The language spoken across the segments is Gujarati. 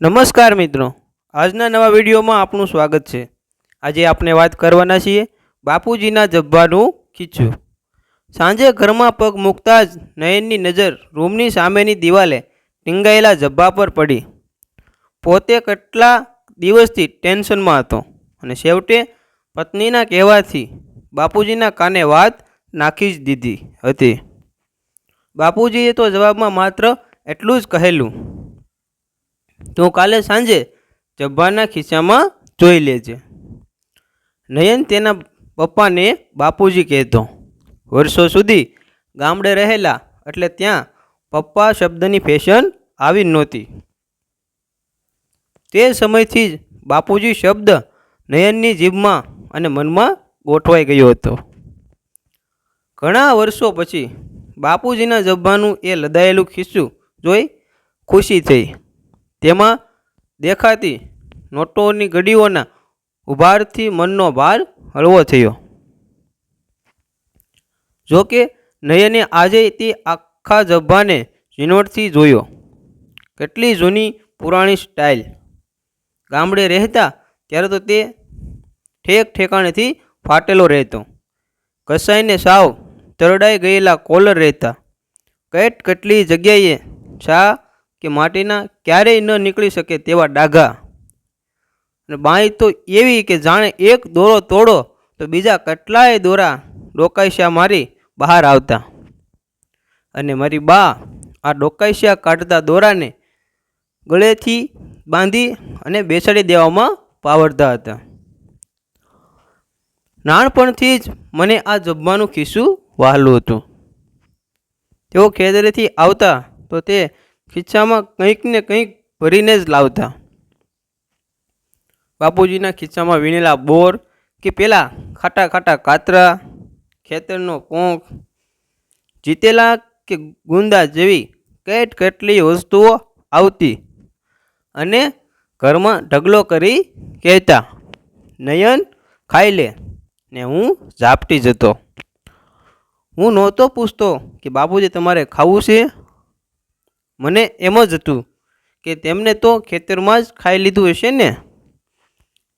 નમસ્કાર મિત્રો. આજના નવા વિડીયોમાં આપનું સ્વાગત છે. આજે આપણે વાત કરવાના છીએ બાપુજીના જબ્બાનું ખીચું સાંજે ઘરમાં પગ મૂકતા જ નયનની નજર રૂમની સામેની દિવાલે ટીંગાયેલા જબ્બા પર પડી. પોતે કેટલા દિવસથી ટેન્શનમાં હતો અને છેવટે પત્નીના કહેવાથી બાપુજીના કાને વાત નાખી જ દીધી હતી. બાપુજીએ તો જવાબમાં માત્ર એટલું જ કહેલું તું કાલે સાંજે જબ્બાના ખિસ્સામાં જોઈ લેજે. નયન તેના પપ્પાને બાપુજી કહેતો, વર્ષો સુધી ગામડે રહેલા એટલે ત્યાં પપ્પા શબ્દની ફેશન આવી નહોતી તે સમયથી જ બાપુજી શબ્દ નયનની જીભમાં અને મનમાં ગોઠવાઈ ગયો હતો. ઘણા વર્ષો પછી બાપુજીના જબ્બાનું એ લદાયેલું ખિસ્સું જોઈ ખુશી થઈ. તેમાં દેખાતી નોટોની ગડીઓના ઉભારથી મનનો ભાર હળવો થયો. જો કે નયને આજે તે આખા જબ્બાને ઝીણવટથી જોયો. કેટલી જૂની પુરાણી સ્ટાઇલ. ગામડે રહેતા ત્યારે તો તે ઠેક ઠેકાણેથી ફાટેલો રહેતો. કસાઈને સાવ તરડાઈ ગયેલા કોલર રહેતા. કેટ કેટલી જગ્યાએ ચા કે માટીના ક્યારેય ન નીકળી શકે તેવા ડાઘા. અને બાઈ તો એવી કે જાણે એક દોરો તોડો તો બીજા કેટલાય દોરા ડોકાઈશા મારી બહાર આવતા. અને મારી બા આ ડોકાઈશિયા કાઢતા દોરાને ગળેથી બાંધી અને બેસાડી દેવામાં પાવડતા હતા. નાનપણથી જ મને આ જબ્બાનું ખિસ્સું વહાલું હતું. તેઓ ખેતરેથી આવતા તો તે ખિસ્સામાં કંઈક ને કંઈક ભરીને જ લાવતા. બાપુજીના ખિસ્સામાં વીણેલા બોર કે પેલા ખાટા ખાટા કાતરા, ખેતરનો પોંખ જીતેલા કે ગુંદા જેવી કેટ કેટલી વસ્તુઓ આવતી અને ઘરમાં ઢગલો કરી કહેતા, નયન ખાઈ લે ને હું ઝાપટી જતો. હું નહોતો પૂછતો કે બાપુજી, તમારે ખાવું છે? મને એમ જ હતું કે તેમને તો ખેતરમાં જ ખાઈ લીધું હશે ને?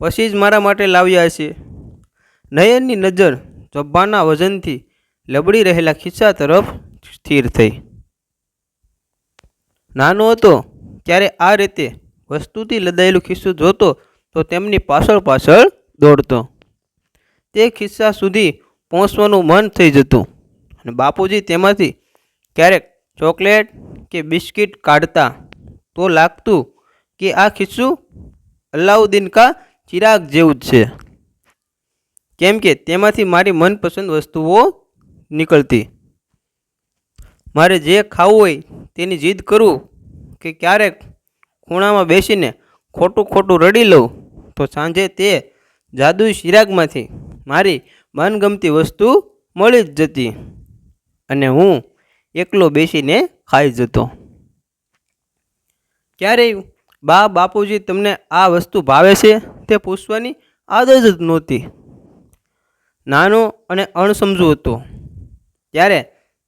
પછી જ મારા માટે લાવ્યા હશે. નયનની નજર જબ્બાના વજનથી લબડી રહેલા ખિસ્સા તરફ સ્થિર થઈ. નાનો હતો, ત્યારે આ રીતે વસ્તુથી લદાયેલું ખિસ્સું જોતો તો તેમની પાછળ પાછળ દોડતો. તે ખિસ્સા સુધી પહોંચવાનું મન થઈ જતું અને બાપુજી તેમાંથી ક્યારેક ચોકલેટ કે બિસ્કિટ કાઢતા તો લાગતું કે આ ખિસ્સું અલાઉદ્દીન કા ચિરાગ જેવું જ છે. કેમ કે તેમાંથી મારી મનપસંદ વસ્તુઓ નીકળતી. મારે જે ખાવું હોય તેની જીદ કરું કે ક્યારેક ખૂણામાં બેસીને ખોટું ખોટું રડી લઉં, તો સાંજે તે જાદુઈ શિરાગમાંથી મારી મનગમતી વસ્તુ મળી જ જતી અને હું એકલો બેસીને ખાઈ જતો. ક્યારેય બા, બાપુજી તમને આ વસ્તુ ભાવે છે? તે પૂછવાની આદત જ નહોતી. નાનો અને અણસમજુ હતો. ત્યારે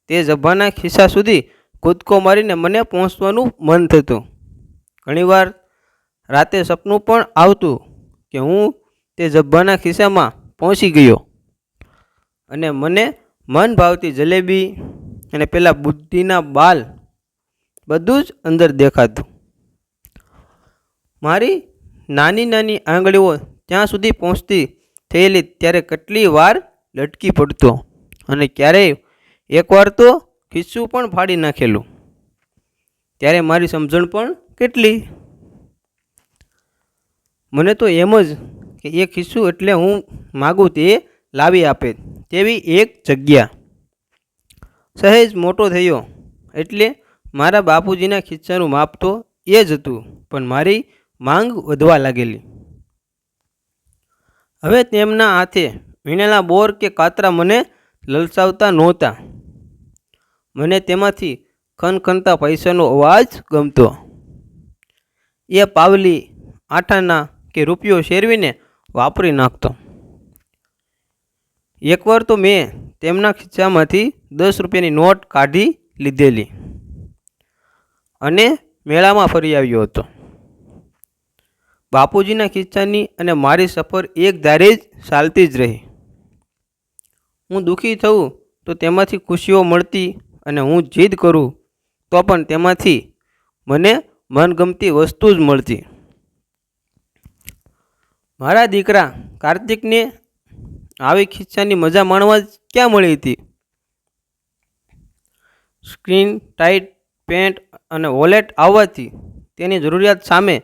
તે જભાના ખિસ્સા સુધી કૂદકો મારીને મને પહોંચવાનું મન થતું. ઘણીવાર રાતે સપનું પણ આવતું કે હું તે જભાના ખિસ્સામાં પહોંચી ગયો અને મને મન ભાવતી જલેબી અને પેલા બુદ્ધિના બાલ બધું જ અંદર દેખાતું. મારી નાની નાની આંગળીઓ ત્યાં સુધી પહોંચતી થયેલી ત્યારે કેટલી વાર લટકી પડતો અને ક્યારેય એકવાર તો ખિસ્સું પણ ફાડી નાખેલું. ત્યારે મારી સમજણ પણ કેટલી? મને તો એમ જ કે એ ખિસ્સું એટલે હું માગું તે લાવી આપે તેવી એક જગ્યા. સહેજ મોટો થયો. એટલે મારા બાપુજીના ખિસ્સાનું માપ તો એ જ હતું, પણ મારી માંગ વધવા લાગેલી. હવે તેમના હાથે વીણેલા બોર કે કાતરા મને લલસાવતા નહોતા. મને તેમાંથી ખનખનતા પૈસાનો અવાજ ગમતો. એ પાવલી આઠાના કે રૂપિયો શેરવીને વાપરી નાખતો. એકવાર તો મેં તેમના ખિસ્સામાંથી દસ રૂપિયાની નોટ કાઢી લીધેલી અને મેળામાં ફરી આવ્યો હતો. બાપુજીના ખિસ્સાની અને મારી સફર એક ધારે જ ચાલતી જ રહી. હું દુઃખી થઉં તો તેમાંથી ખુશીઓ મળતી અને હું જીદ કરું તો પણ તેમાંથી મને મનગમતી વસ્તુ જ મળતી. મારા દીકરા કાર્તિકને આવી ખિસ્સાની મજા માણવા જ ક્યાં મળી હતી? સ્ક્રીન ટાઈટ પેન્ટ અને વોલેટ આવવાથી તેની જરૂરિયાત સામે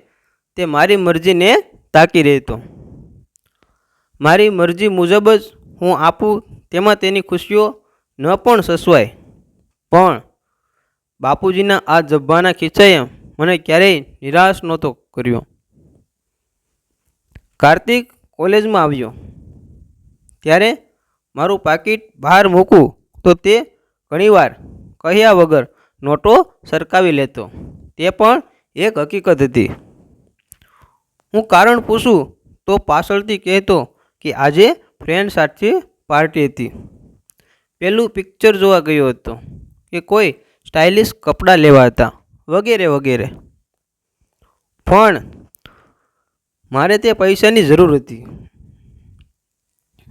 તે મારી મરજીને તાકી રહેતો. મારી મરજી મુજબ જ હું આપું તેમાં તેની ખુશીઓ ન પણ સસવાય. પણ બાપુજીના આ જબ્બાના ખીચાએ મને ક્યારેય નિરાશ નહોતો કર્યો. કાર્તિક કોલેજમાં આવ્યો. ત્યારે મારું પાકીટ બહાર મૂકું, તો તે ઘણીવાર કહ્યા વગર નોટો સરકાવી લેતો. તે પણ એક હકીકત હતી. હું કારણ પૂછું, તો પાછળથી કહેતો કે આજે ફ્રેન્ડ સાથે પાર્ટી હતી. પેલું પિક્ચર જોવા ગયો હતો કે કોઈ સ્ટાઇલિશ કપડાં લેવા હતા, વગેરે વગેરે. પણ મારે તે પૈસાની જરૂર હતી.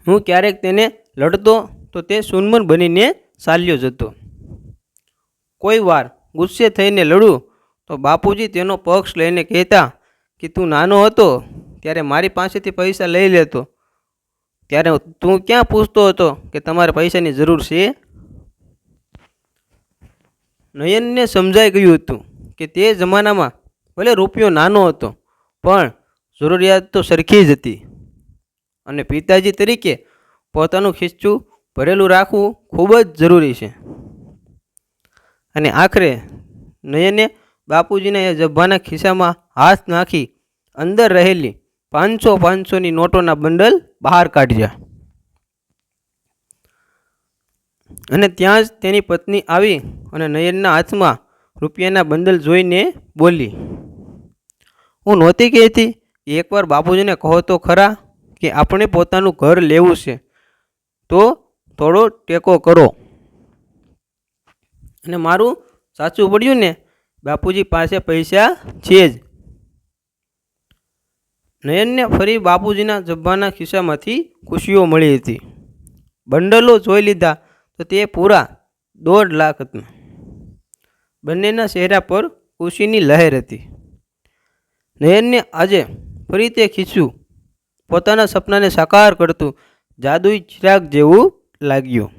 હું ક્યારેક તેને લડતો તો તે સુનમન બનીને ચાલ્યો જતો. કોઈ વાર ગુસ્સે થઈને લડું તો બાપુજી તેનો પક્ષ લઈને કહેતા કે તું નાનો હતો ત્યારે મારી પાસેથી પૈસા લઈ લેતો. ત્યારે તું ક્યાં પૂછતો હતો કે તમારે પૈસાની જરૂર છે? નયનને સમજાઈ ગયું હતું કે તે જમાનામાં ભલે રૂપિયો નાનો હતો, પણ જરૂરિયાત તો સરખી જ હતી. અને પિતાજી તરીકે પોતાનું ખીચું ભરેલું રાખવું ખૂબ જ જરૂરી છે. અને આખરે નયને બાપુજીના એ જબ્બાના ખિસ્સામાં હાથ નાખી અંદર રહેલી પાંચસો પાંચસોની નોટોના બંડલ બહાર કાઢ્યા. અને ત્યાં જ તેની પત્ની આવી અને નયનના હાથમાં રૂપિયાના બંડલ જોઈને બોલી, હું નહોતી કહેતી. એકવાર બાપુજીને કહો તો ખરા કે આપણે પોતાનું ઘર લેવું છે. તો થોડો ટેકો કરો. અને મારું સાચું પડ્યું ને, બાપુજી પાસે પૈસા છે જ. નયનને ફરી બાપુજીના જબ્બાના ખિસ્સામાંથી ખુશીઓ મળી હતી. બંડલો જોઈ લીધા તો તે પૂરા દોઢ લાખ હતા. બંનેના ચહેરા પર ખુશીની લહેર હતી. નયનને આજે ફરી તે ખીચ્યું પોતાના સપનાને સાકાર કરતું જાદુઈ ચિરાગ જેવું લાગ્યું.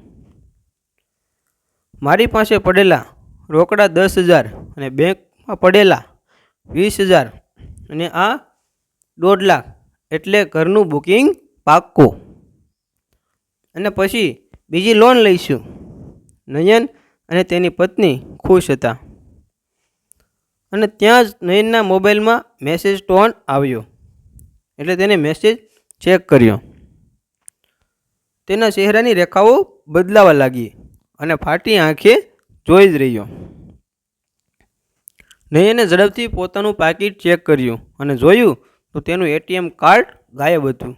મારી પાસે પડેલા રોકડા દસ હજાર અને બેંકમાં પડેલા વીસ હજાર અને આ દોઢ લાખ એટલે ઘરનું બુકિંગ પાક્કું. અને પછી બીજી લોન લઈશું. નયન અને તેની પત્ની ખુશ હતા. અને ત્યાં જ નયનના મોબાઈલમાં મેસેજ ટોન આવ્યો. એટલે તેને મેસેજ ચેક કર્યો. તેના ચહેરાની રેખાઓ બદલાવા લાગી અને ફાટી આંખે જોઈ જ રહ્યો. નયને ઝડપથી પોતાનું પાકીટ ચેક કર્યું અને જોયું તો તેનું એટીએમ કાર્ડ ગાયબ હતું.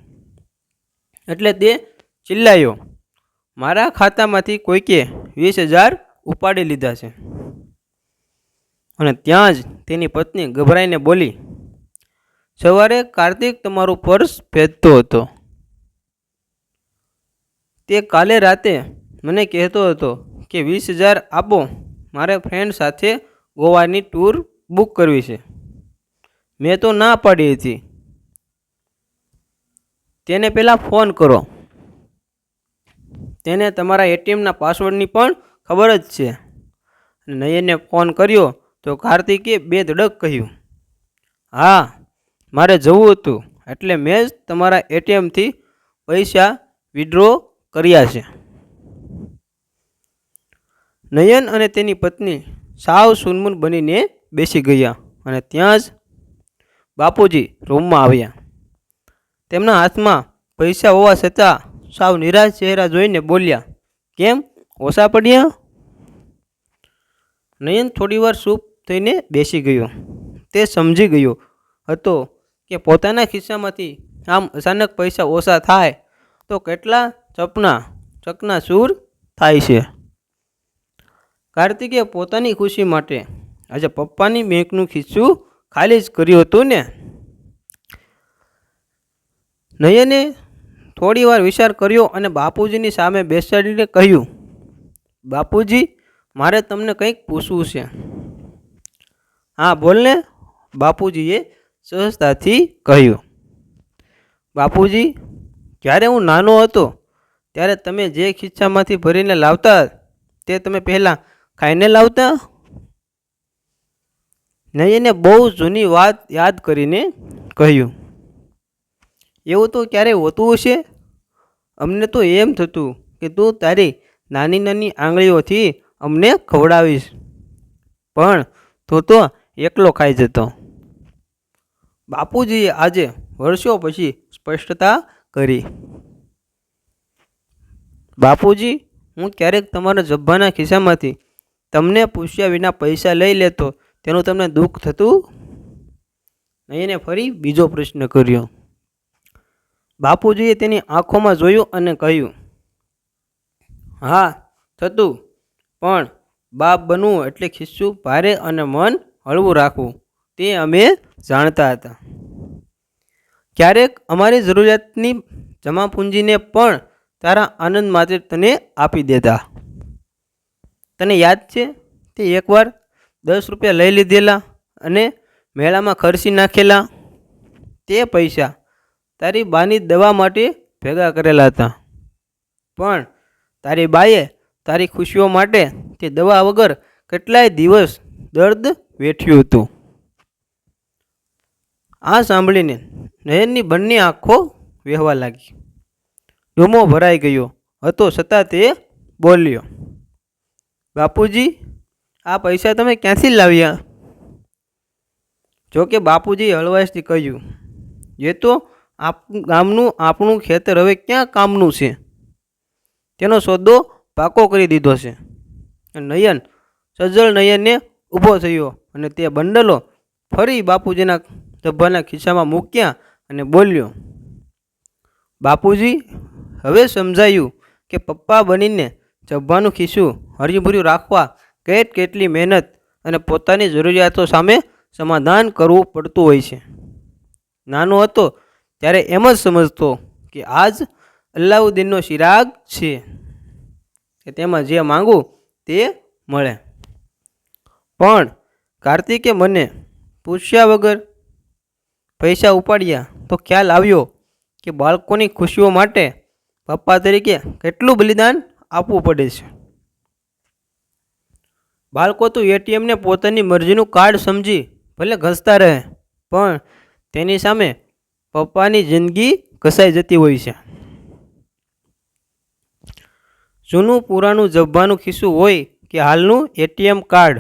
એટલે તે ચિલ્લાયો, મારા ખાતામાંથી કોઈકે વીસ હજાર ઉપાડી લીધા છે. અને ત્યાં જ તેની પત્ની ગભરાઈને બોલી, સવારે કાર્તિક તમારું પર્સ ભેજતો હતો. તે કાલે રાતે મને કહેતો હતો કે વીસ હજાર આપો, મારે ફ્રેન્ડ સાથે ગોવાની ટૂર બુક કરવી છે. મેં તો ના પાડી હતી. તેને પહેલાં ફોન કરો. તેને તમારા એટીએમના પાસવર્ડની પણ ખબર જ છે. અને નયને ફોન કર્યો તો કાર્તિકે બે ધડક કહ્યું, હા, મારે જવું હતું, એટલે મેં જ તમારા એટીએમથી પૈસા વિડ્રો કર્યા છે. નયન અને તેની પત્ની સાવ સુનમુન બનીને બેસી ગયા અને ત્યાં જ બાપુજી રૂમમાં આવ્યા. તેમના હાથમાં પૈસા હોવા છતાં સાવ નિરાશ ચહેરા જોઈને બોલ્યા, કેમ? ઓછા પડ્યા? નયન થોડીવાર ચૂપ થઈને બેસી ગયો. તે સમજી ગયો હતો કે પોતાના ખિસ્સામાંથી આમ અચાનક પૈસા ઓછા થાય તો કેટલા ચપના ચકના સૂર થાય છે. કાર્તિકે પોતાની ખુશી માટે આજે પપ્પાની બેંકનું ખિસ્સું ખાલી જ કર્યું હતું ને? નયને થોડી વાર વિચાર કર્યો અને બાપુજીની સામે બેસાડીને કહ્યું, બાપુજી, મારે તમને કંઈક પૂછવું છે. હા બોલને બાપુજીએ સહજતાથી કહ્યું. બાપુજી, જ્યારે હું નાનો હતો ત્યારે તમે જે ખિસ્સામાંથી ભરીને લાવતા, તે તમે પહેલાં ખાઈને લાવતા? નયને બહુ જૂની વાત યાદ કરીને કહ્યું. એવું તો ક્યારેય હોતું હશે? અમને તો એમ થતું કે તું તારી નાની નાની આંગળીઓથી અમને ખવડાવીશ. પણ તું તો એકલો ખાઈ જતો. બાપુજીએ આજે વર્ષો પછી સ્પષ્ટતા કરી. બાપુજી, હું ક્યારેક તમારા જબ્બાના ખિસ્સામાંથી તમને પૂછ્યા વિના પૈસા લઈ લેતો, તેનું તમને દુઃખ થતું? નહીંને ફરી બીજો પ્રશ્ન કર્યો. બાપુજીએ તેની આંખોમાં જોયું અને કહ્યું, હા, થતું, પણ બાપ બનવું એટલે ખિસ્સું ભારે અને મન હળવું રાખવું. તે અમે જાણતા હતા. ક્યારેક અમારી જરૂરિયાતની જમાપૂંજીને પણ તારા આનંદ માટે તને આપી દેતા. તને યાદ છે? તે એકવાર દસ રૂપિયા લઈ લીધેલા અને મેળામાં ખર્ચી નાખેલા. તે પૈસા તારી બાની દવા માટે ભેગા કરેલા હતા. પણ તારી બાએ તારી ખુશીઓ માટે તે દવા વગર કેટલાય દિવસ દર્દ વેઠ્યું હતું. આ સાંભળીને નયનની બંને આંખો વહેવા લાગી. ડૂમો ભરાઈ ગયો હતો, છતાં તે બોલ્યો, બાપુજી, આ પૈસા તમે ક્યાંથી લાવ્યા? જોકે બાપુજી હળવાશથી કહ્યું જે તો આપ, ગામનું, આપણું ખેતર હવે ક્યાં કામનું છે? તેનો સોદો પાકો કરી દીધો છે. નયન, સજ્જળ નયનને ઊભો થયો અને તે બંડલો ફરી બાપુજીના ધબ્બાના ખિસ્સામાં મૂક્યા અને બોલ્યો, બાપુજી હવે સમજાયું કે પપ્પા બનીને જબ્બાનું ખિસ્સું હર્યુભર્યું રાખવા કેટ કેટલી મહેનત અને પોતાની જરૂરિયાતો સામે સમાધાન કરવું પડતું હોય છે. નાનો હતો ત્યારે એમ જ સમજતો કે આજ અલ્લાઉદ્દીનનો ચિરાગ છે કે તેમાં જે માગું તે મળે. પણ કાર્તિકે મને પૂછ્યા વગર પૈસા ઉપાડ્યા તો ખ્યાલ આવ્યો કે બાળકોની ખુશીઓ માટે પપ્પા તરીકે કેટલું બલિદાન આપવું પડે છે? બાળકો, તો એટીએમને પોતાની મરજીનું કાર્ડ સમજી ભલે ઘસતા રહે, પણ તેની સામે પપ્પાની જિંદગી ઘસાઈ જતી હોય છે. જૂનું પુરાણું જબ્બાનું ખિસ્સું હોય કે હાલનું એટીએમ કાર્ડ,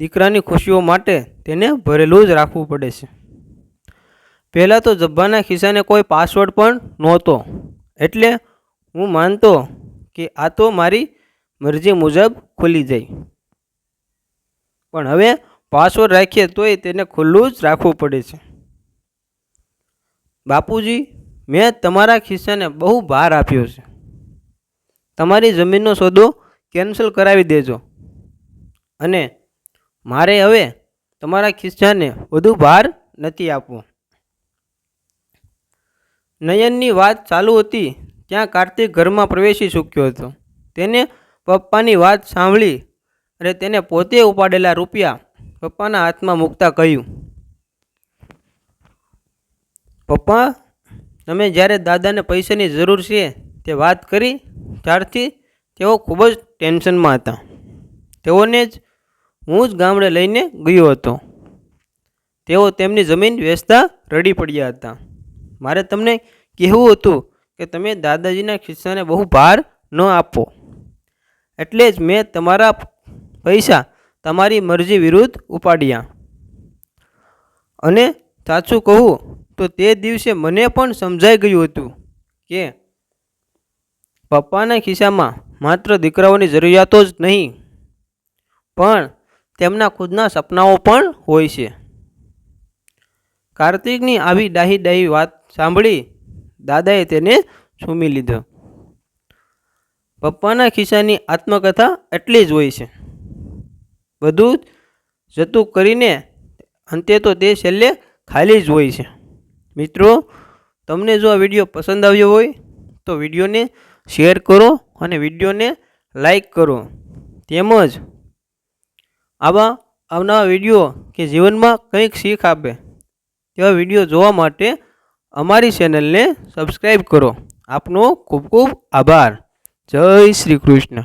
દીકરાની ખુશીઓ માટે તેને ભરેલું જ રાખવું પડે છે. પહેલાં તો જબ્બાના ખિસ્સાને કોઈ પાસવર્ડ પણ નહોતો. એટલે હું માનતો કે આ તો મારી મરજી મુજબ ખુલી જાય. પણ હવે પાસવર્ડ રાખીએ તોય તેને ખુલ્લું જ રાખવું પડે છે. બાપુજી, મેં તમારા ખિસ્સાને બહુ ભાર આપ્યો છે. તમારી જમીનનો સોદો કેન્સલ કરાવી દેજો. અને મારે હવે તમારા ખિસ્સાને વધુ ભાર નથી આપવો. નયનની વાત ચાલુ હતી ત્યાં કાર્તિક ઘરમાં પ્રવેશી ચૂક્યો હતો. તેને પપ્પાની વાત સાંભળી અને તેને પોતે ઉપાડેલા રૂપિયા પપ્પાના હાથમાં મૂકતા કહ્યું, પપ્પા તમે જ્યારે દાદાને પૈસાની જરૂર છે તે વાત કરી, ત્યારથી તેઓ ખૂબ જ ટેન્શનમાં હતા. તેઓને જ હું જ ગામડે લઈને ગયો હતો. તેઓ તેમની જમીન વેચતા રડી પડ્યા હતા. મારે તમને કહેવું હતું કે તમે દાદાજીના ખિસ્સાને બહુ ભાર ન આપો. એટલે જ મેં તમારા પૈસા તમારી મરજી વિરુદ્ધ ઉપાડ્યા. અને સાચું કહું તો તે દિવસે મને પણ સમજાઈ ગયું હતું કે પપ્પાના ખિસ્સામાં માત્ર દીકરાઓની જરૂરિયાતો જ નહીં, પણ તેમના ખુદના સપનાઓ પણ હોય છે. કાર્તિકની આવી ડાહી ડાહી વાત સાંભળી, દાદાએ તેને સૂમી લીધો. પપ્પાના ખિસ્સાની આત્મકથા એટલી જ હોય છે. બધું જતું કરીને અંતે તો તે છેલ્લે ખાલી જ હોય છે. મિત્રો, તમને જો આ વીડિયો પસંદ આવ્યો હોય, તો વિડીયોને શેર કરો અને વિડીયોને લાઈક કરો. તેમજ આવા આવનારા વીડિયો કે જીવનમાં કંઈક શીખ આપે, તેવા વીડિયો જોવા માટે અમારી ચેનલને સબસ્ક્રાઈબ કરો. આપનો ખૂબ ખૂબ આભાર. જય શ્રી કૃષ્ણ.